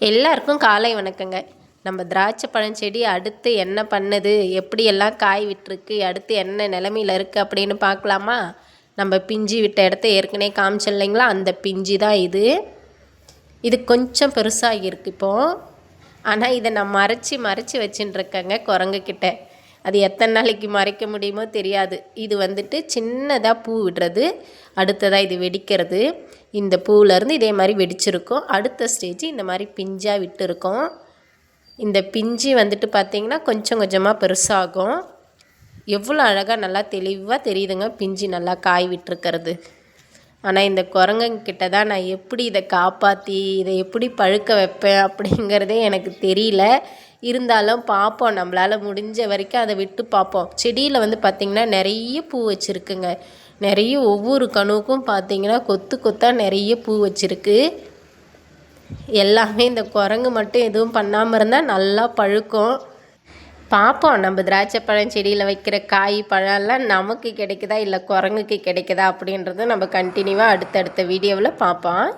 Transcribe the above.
எல்லாருக்கும் காலை வணக்கங்க. நம்ம திராட்சை பழஞ்செடி அடுத்து என்ன பண்ணுது? எப்படியெல்லாம் காய் விட்டுருக்கு? அடுத்து என்ன நிலமையில இருக்குது அப்படின்னு பார்க்கலாமா? நம்ம பிஞ்சு விட்ட இடத்த ஏற்கனவே காமிச்சோம் அந்த பிஞ்சு தான் இது. இது கொஞ்சம் பெருசாக இருக்குது இப்போது ஆனால் இதை நான் மறைச்சி மறைச்சி வச்சுட்டுருக்கேங்க குரங்குக்கிட்ட. அது எத்தனை நாளைக்கு மறைக்க முடியுமோ தெரியாது. இது வந்துட்டு சின்னதாக பூ விடுறது அடுத்ததாக இது வெடிக்கிறது. இந்த பூவிலேருந்து இதே மாதிரி வெடிச்சிருக்கும். அடுத்த ஸ்டேஜ் இந்த மாதிரி பிஞ்சாக விட்டுருக்கோம். இந்த பிஞ்சு வந்துட்டு பார்த்திங்கன்னா கொஞ்சம் கொஞ்சமாக பெருசாகும். எவ்வளோ அழகாக நல்லா தெளிவாக தெரியுதுங்க பிஞ்சு நல்லா காய் விட்டுருக்கிறது. ஆனால் இந்த குரங்கங்கிட்ட தான் நான் எப்படி இதை காப்பாற்றி இதை எப்படி பழுக்க வைப்பேன் அப்படிங்கிறதே எனக்கு தெரியல. இருந்தாலும் பார்ப்போம். நம்மளால் முடிஞ்ச வரைக்கும் அதை விட்டு பார்ப்போம். செடியில் வந்து பார்த்திங்கன்னா நிறைய பூ வச்சுருக்குங்க. நிறைய ஒவ்வொரு கணுவுக்கும் பார்த்திங்கன்னா கொத்து கொத்தாக நிறைய பூ வச்சுருக்கு. எல்லாமே இந்த குரங்கு மட்டும் எதுவும் பண்ணாமல் இருந்தால் நல்லா பழுக்கும். பார்ப்போம். நம்ம திராட்சை பழம் செடியில் வைக்கிற காய் பழம்லாம் நமக்கு கிடைக்குதா? இல்லை குரங்குக்கு கிடைக்குதா? அப்படின்றத நம்ம கண்டினியூவாக அடுத்தடுத்த வீடியோவில் பார்ப்போம்.